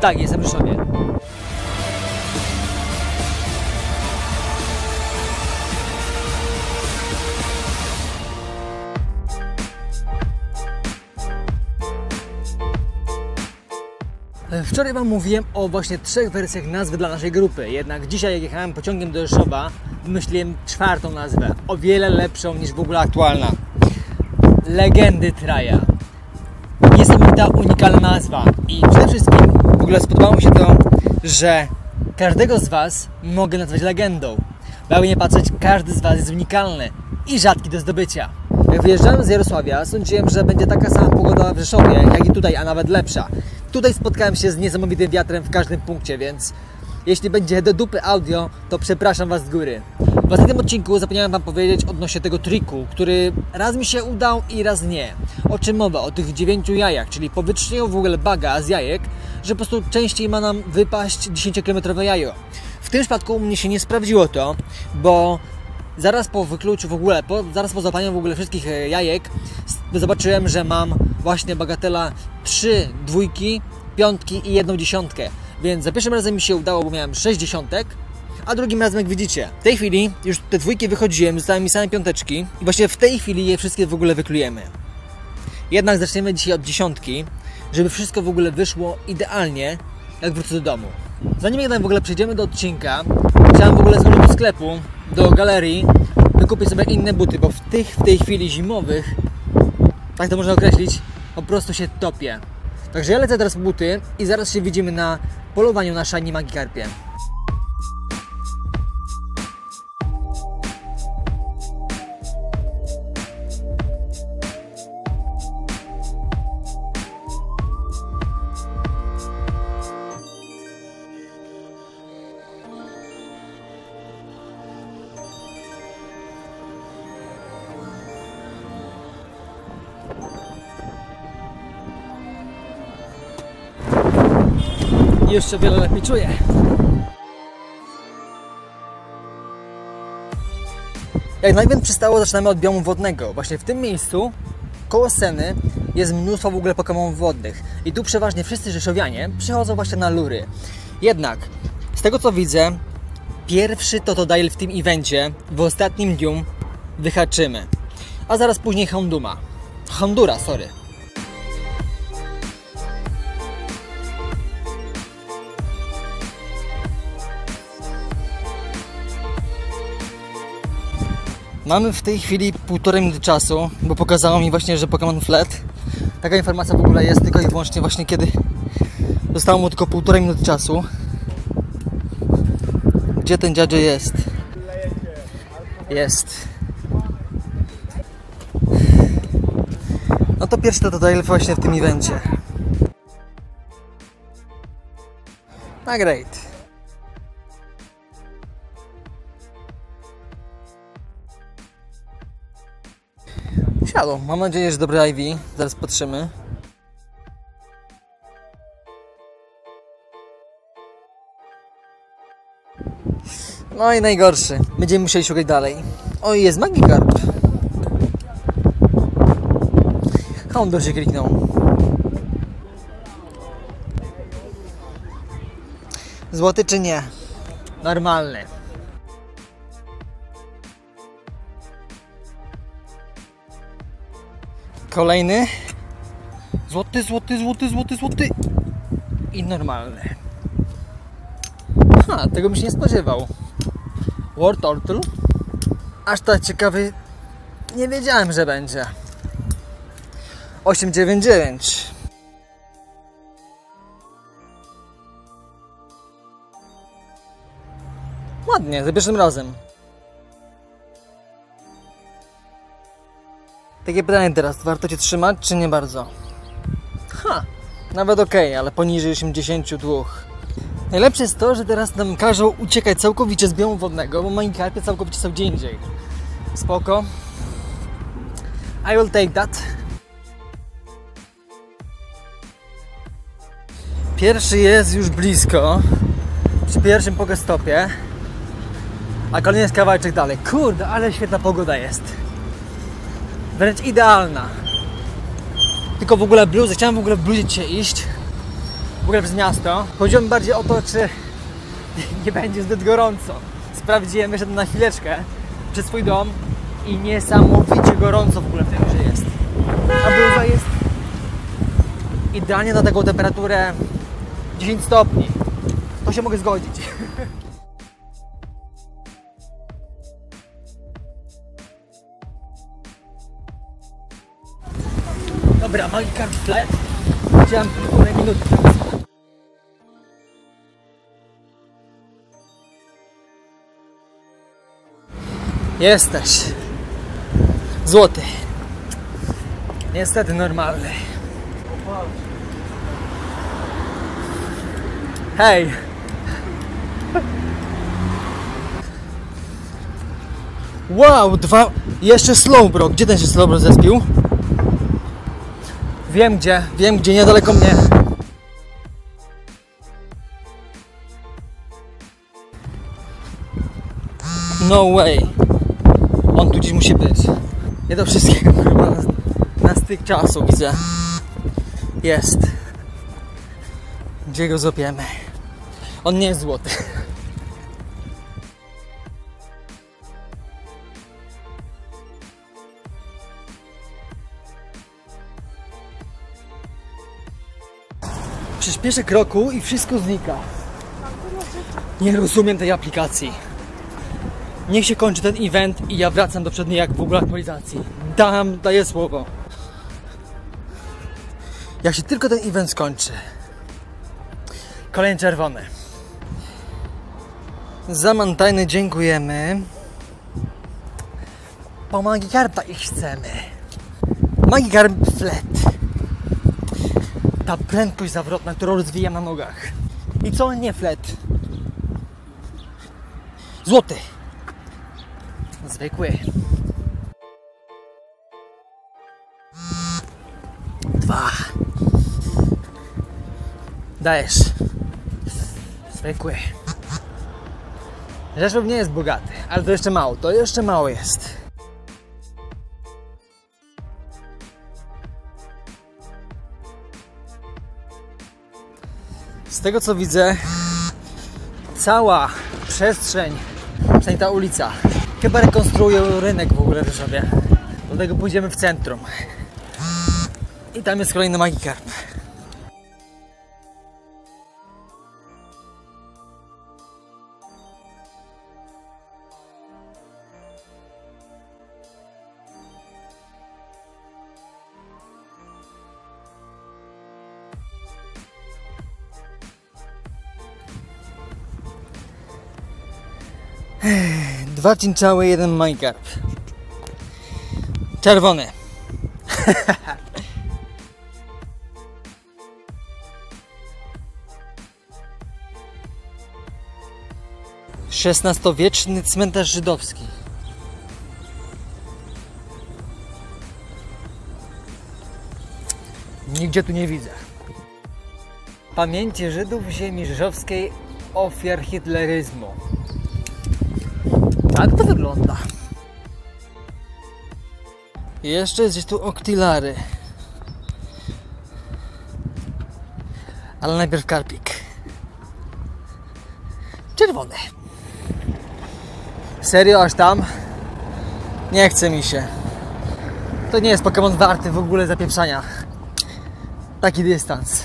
Tak, jestem w Rzeszowie. Wczoraj Wam mówiłem o właśnie trzech wersjach nazwy dla naszej grupy. Jednak dzisiaj, jak jechałem pociągiem do Rzeszowa, wymyśliłem czwartą nazwę. O wiele lepszą niż w ogóle aktualna. Legendy Traja. Niesamowita, unikalna nazwa. I przede wszystkim ogóle spodobało mi się to, że każdego z Was mogę nazwać legendą. Jakby nie patrzeć, każdy z Was jest unikalny i rzadki do zdobycia. Jak wyjeżdżałem z Jarosławia, sądziłem, że będzie taka sama pogoda w Rzeszowie, jak i tutaj, a nawet lepsza. Tutaj spotkałem się z niesamowitym wiatrem w każdym punkcie, więc jeśli będzie do dupy audio, to przepraszam Was z góry. W ostatnim odcinku zapomniałem Wam powiedzieć odnośnie tego triku, który raz mi się udał i raz nie. O czym mowa? O tych dziewięciu jajach, czyli po wytrzymaniu w ogóle baga z jajek, że po prostu częściej ma nam wypaść 10-kilometrowe jajo. W tym przypadku u mnie się nie sprawdziło to, bo zaraz po wykluciu w ogóle, po, zaraz po złapaniu w ogóle wszystkich e, jajek, zobaczyłem, że mam właśnie bagatela 3 dwójki, piątki i jedną dziesiątkę. Więc za pierwszym razem mi się udało, bo miałem 6 dziesiątek, a drugim razem, jak widzicie, w tej chwili już te dwójki wychodziłem, zostały mi same piąteczki i właśnie w tej chwili je wszystkie w ogóle wyklujemy. Jednak zaczniemy dzisiaj od dziesiątki, żeby wszystko w ogóle wyszło idealnie, jak wrócę do domu. Zanim jednak w ogóle przejdziemy do odcinka, chciałem w ogóle zrobić do sklepu, do galerii, wykupić sobie inne buty, bo w tych w tej chwili zimowych, tak to można określić, po prostu się topię. Także ja lecę teraz buty i zaraz się widzimy na polowaniu na Shiny Magikarpie. Jeszcze wiele lepiej czuję. Jak najwięcej przystało, zaczynamy od biomu wodnego. Właśnie w tym miejscu, koło sceny, jest mnóstwo w ogóle Pokémon wodnych. I tu przeważnie wszyscy Rzeszowianie przychodzą właśnie na lury. Jednak, z tego co widzę, pierwszy Totodile w tym evencie, w ostatnim dniu, wyhaczymy. A zaraz później Honduma. Hondura, sorry. Mamy w tej chwili półtorej minuty czasu, bo pokazało mi właśnie, że Pokémon Flat. Taka informacja w ogóle jest tylko i wyłącznie właśnie kiedy zostało mu tylko półtorej minuty czasu. Gdzie ten dziadzie jest? Jest. No to pierwszy to tutaj właśnie w tym evencie. A great. Siadło. Mam nadzieję, że dobre IV. Zaraz patrzymy. No i najgorszy. Będziemy musieli szukać dalej. Oj, jest Magikarp. Houndor się kliknął. Złoty czy nie? Normalny. Kolejny. Złoty, złoty, złoty, złoty, złoty. I normalny. Ha, tego bym się nie spodziewał. War Turtle. Aż tak ciekawy nie wiedziałem, że będzie. 899. Ładnie, za pierwszym razem. Takie pytanie teraz, warto Cię trzymać, czy nie bardzo? Ha, nawet ok, ale poniżej 82. Najlepsze jest to, że teraz nam każą uciekać całkowicie z biomu wodnego, bo karpie całkowicie są gdzie indziej. Spoko. I will take that. Pierwszy jest już blisko. Przy pierwszym pogestopie. A kolejny jest kawałeczek dalej. Kurde, ale świetna pogoda jest. Wręcz idealna. Tylko w ogóle bluzy, chciałem w ogóle w bluzie dzisiaj iść, w ogóle przez miasto. Chodziło mi bardziej o to, czy nie będzie zbyt gorąco. Sprawdziłem, wyszedłem na chwileczkę przed swój dom i niesamowicie gorąco w ogóle w tej grze jest. A bluza jest idealnie na taką temperaturę 10 stopni. To się mogę zgodzić. Dobra, Magikarp Flat. Chciałem półtorej minuty. Jesteś. Złoty. Niestety normalny. Hej! Wow, dwa... Jeszcze Slowbro. Gdzie ten się Slowbro zespił? Wiem gdzie, wiem gdzie, niedaleko mnie. No way. On tu gdzieś musi być. Nie to wszystkiego chyba na, na styk czasu widzę. Jest. Gdzie go złapiemy? On nie jest złoty. Przyspieszę kroku i wszystko znika. Nie rozumiem tej aplikacji. Niech się kończy ten event i ja wracam do przedniej jak w ogóle aktualizacji. Dam, daję słowo. Jak się tylko ten event skończy. Kolejny czerwony. Za Mantajny dziękujemy. Po Magikarpa ich chcemy. Magikarp flat. Ta prędkość zawrotna, którą rozwijam na nogach. I co nie flat? Złoty. Zwykły. Dwa. Dajesz. Zwykły. Rzeszów nie jest bogaty, ale to jeszcze mało, to jeszcze mało jest. Z tego co widzę, cała przestrzeń, przynajmniej ta ulica, chyba rekonstruują rynek w ogóle w Rzeszowie. Do tego pójdziemy w centrum. I tam jest kolejny Magikarp. Dwa cincały, jeden Minecraft. Czerwony. XVI-wieczny cmentarz żydowski. Nigdzie tu nie widzę. Pamięci Żydów ziemi rzeszowskiej ofiar hitleryzmu. Tak to wygląda. Jeszcze jest gdzieś tu oktylary. Ale najpierw karpik. Czerwony. Serio aż tam? Nie chce mi się. To nie jest Pokémon warty w ogóle zapieprzania. Taki dystans.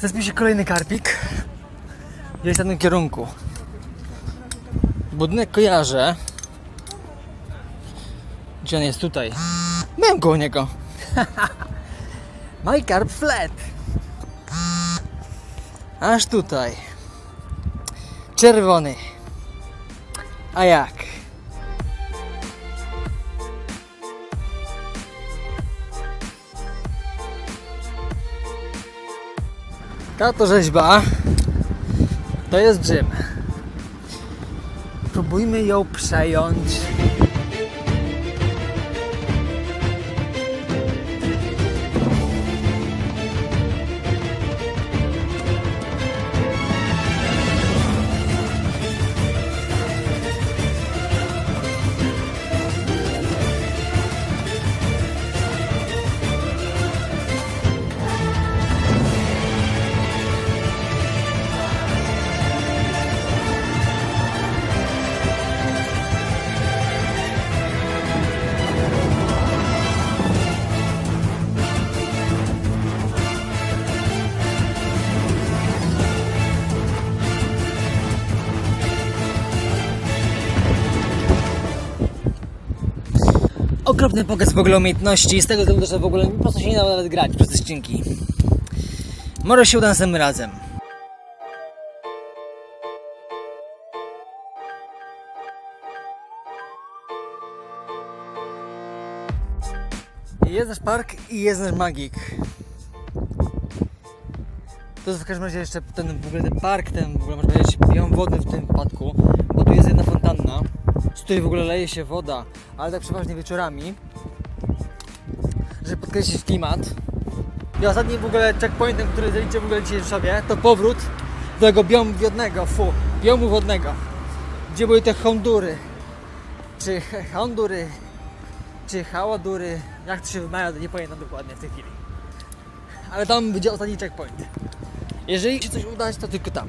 Zespił się kolejny karpik. Gdzieś w tym kierunku. Budynek kojarzę. Gdzie on jest tutaj? Byłem koło niego. My carp flat. Aż tutaj. Czerwony. A jak? Ta to rzeźba to jest gym. Próbujmy ją przejąć. Okropny pokaz w ogóle umiejętności, z tego względu, że w ogóle po prostu się nie da nawet grać przez te ścinki. Może się uda następnym razem. Jest nasz park i jest nasz magik. To w każdym razie jeszcze ten w ogóle ten park, ten w ogóle można powiedzieć biom wodny w tym wypadku, bo tu jest jedna fontanna, z której w ogóle leje się woda, ale tak przeważnie wieczorami, żeby podkreślić klimat. I ostatnim w ogóle checkpointem, który zaliczę w ogóle dzisiaj w sobie, to powrót do tego biomu wodnego, fu, biomu wodnego, gdzie były te hondury, czy hondury, czy haładury, jak to się wymawia, nie pamiętam dokładnie w tej chwili. Ale tam będzie ostatni checkpoint. Jeżeli się coś udać, to tylko tam.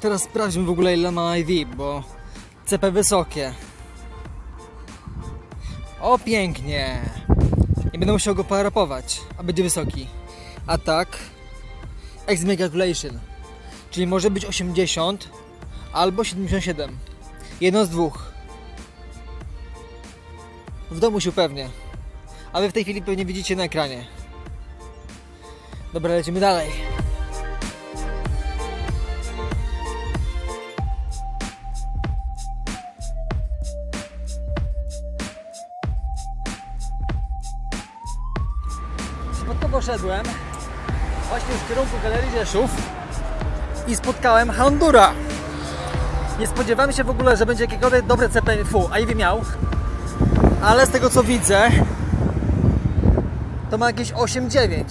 Teraz sprawdźmy w ogóle ile ma IV, bo CP wysokie. O pięknie! Nie będę musiał go parapować, a będzie wysoki. Atak X Calculation, czyli może być 80 albo 77. Jedno z dwóch. W domu się upewnię. A wy w tej chwili pewnie widzicie na ekranie. Dobra, lecimy dalej. Szedłem właśnie w kierunku Galerii Rzeszów i spotkałem Hondura. Nie spodziewałem się w ogóle, że będzie jakiekolwiek dobre CP, fu, Ivy miał, ale z tego co widzę, to ma jakieś 8-9.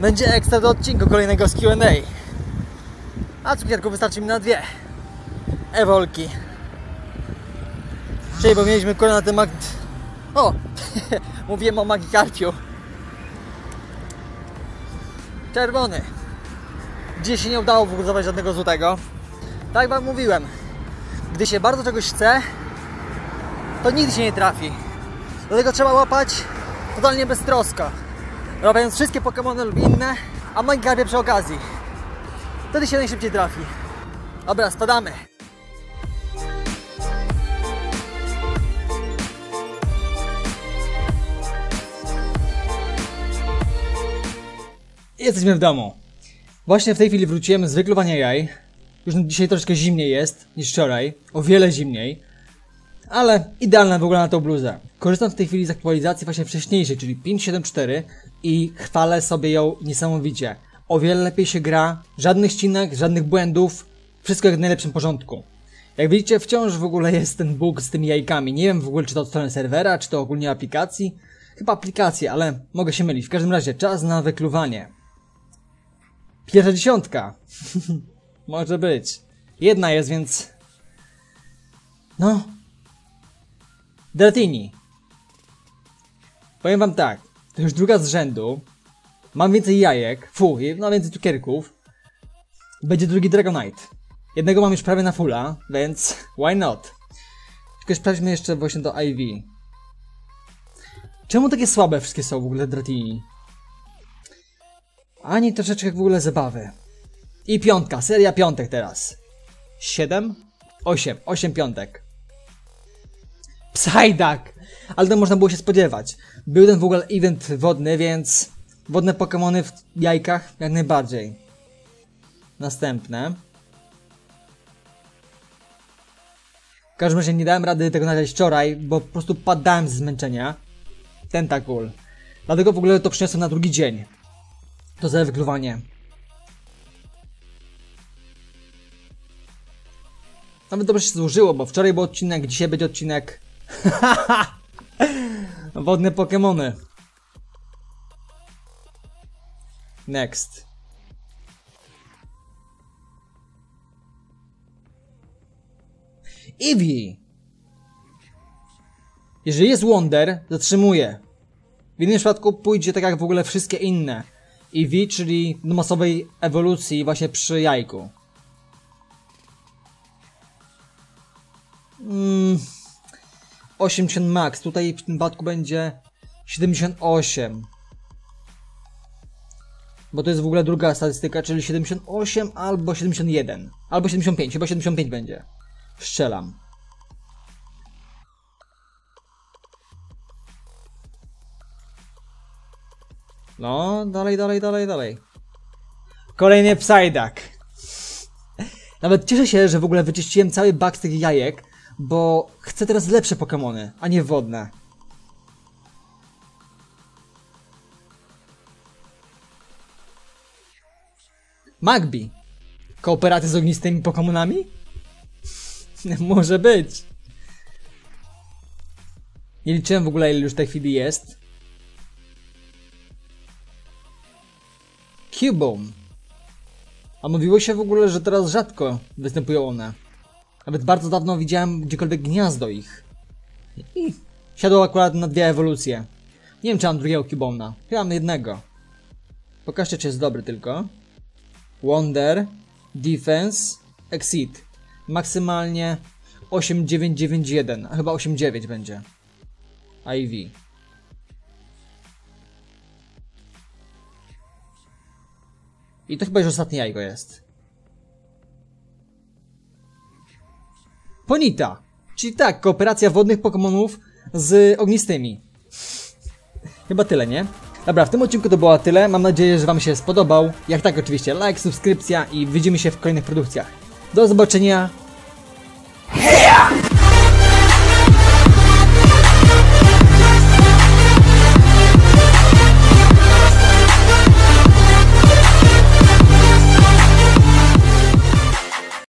Będzie ekstra do odcinku kolejnego z Q&A. A cukierku wystarczy mi na dwie. Ewolki. Czyli bo mieliśmy kolejny na temat... O! Mówiłem o Magikarpiu. Czerwony. Gdzie się nie udało wybudować żadnego złotego. Tak Wam mówiłem. Gdy się bardzo czegoś chce, to nigdy się nie trafi. Dlatego trzeba łapać totalnie beztrosko. Robiąc wszystkie Pokémony lub inne, a Magikarpie przy okazji. Wtedy się najszybciej trafi. Dobra, spadamy. Jesteśmy w domu. Właśnie w tej chwili wróciłem z wykluwania jaj. Już dzisiaj troszkę zimniej jest niż wczoraj. O wiele zimniej. Ale idealna w ogóle na tą bluzę. Korzystam w tej chwili z aktualizacji właśnie wcześniejszej, czyli 5.7.4 i chwalę sobie ją niesamowicie. O wiele lepiej się gra, żadnych ścinek, żadnych błędów, wszystko jak w najlepszym porządku. Jak widzicie, wciąż w ogóle jest ten bug z tymi jajkami. Nie wiem w ogóle, czy to od strony serwera, czy to ogólnie aplikacji. Chyba aplikacji, ale mogę się mylić. W każdym razie, czas na wykluwanie. Pierwsza dziesiątka. Może być. Jedna jest, więc... No. Dratini. Powiem wam tak. To już druga z rzędu. Mam więcej jajek. Fu, mam więcej cukierków. Będzie drugi Dragonite. Jednego mam już prawie na fulla, więc why not? Tylko sprawdźmy jeszcze właśnie do IV. Czemu takie słabe wszystkie są w ogóle Dratini? Ani troszeczkę w ogóle zabawy. I piątka, seria piątek teraz. Siedem? Osiem, osiem piątek. Psyduck! Ale to można było się spodziewać. Był ten w ogóle event wodny, więc wodne Pokémony w jajkach jak najbardziej. Następne. W każdym razie nie dałem rady tego nagrać wczoraj, bo po prostu padałem z zmęczenia. Tentacool. Dlatego w ogóle to przyniosłem na drugi dzień. To za wykluwanie. Nawet dobrze się złożyło, bo wczoraj był odcinek, dzisiaj będzie odcinek. Wodne Pokémony. Next. Eevee. Jeżeli jest Wonder, zatrzymuje. W innym przypadku pójdzie tak jak w ogóle wszystkie inne. Eevee, czyli masowej ewolucji właśnie przy jajku. Mm, 80 max. Tutaj w tym wypadku będzie 78. Bo to jest w ogóle druga statystyka, czyli 78 albo 71. Albo 75, chyba 75 będzie. Strzelam. No, dalej, dalej, dalej, dalej. Kolejny psajdak. Nawet cieszę się, że w ogóle wyczyściłem cały bak z tych jajek, bo chcę teraz lepsze Pokémony, a nie wodne. Magby. Kooperacja z ognistymi Pokémonami? Może być. Nie liczyłem w ogóle ile już w tej chwili jest. Cubone. A mówiło się w ogóle, że teraz rzadko występują one. Nawet bardzo dawno widziałem gdziekolwiek gniazdo ich. I siadło akurat na dwie ewolucje. Nie wiem czy mam drugiego Cubona. Chyba mam jednego. Pokażcie czy jest dobry tylko. Wonder, Defense, Exit. Maksymalnie 8991, a chyba 89 będzie. IV. I to chyba już ostatnie jajko jest. Ponita. Czyli tak, kooperacja wodnych Pokémonów z ognistymi. Chyba tyle, nie? Dobra, w tym odcinku to było tyle. Mam nadzieję, że Wam się spodobał. Jak tak, oczywiście like, subskrypcja i widzimy się w kolejnych produkcjach. Do zobaczenia.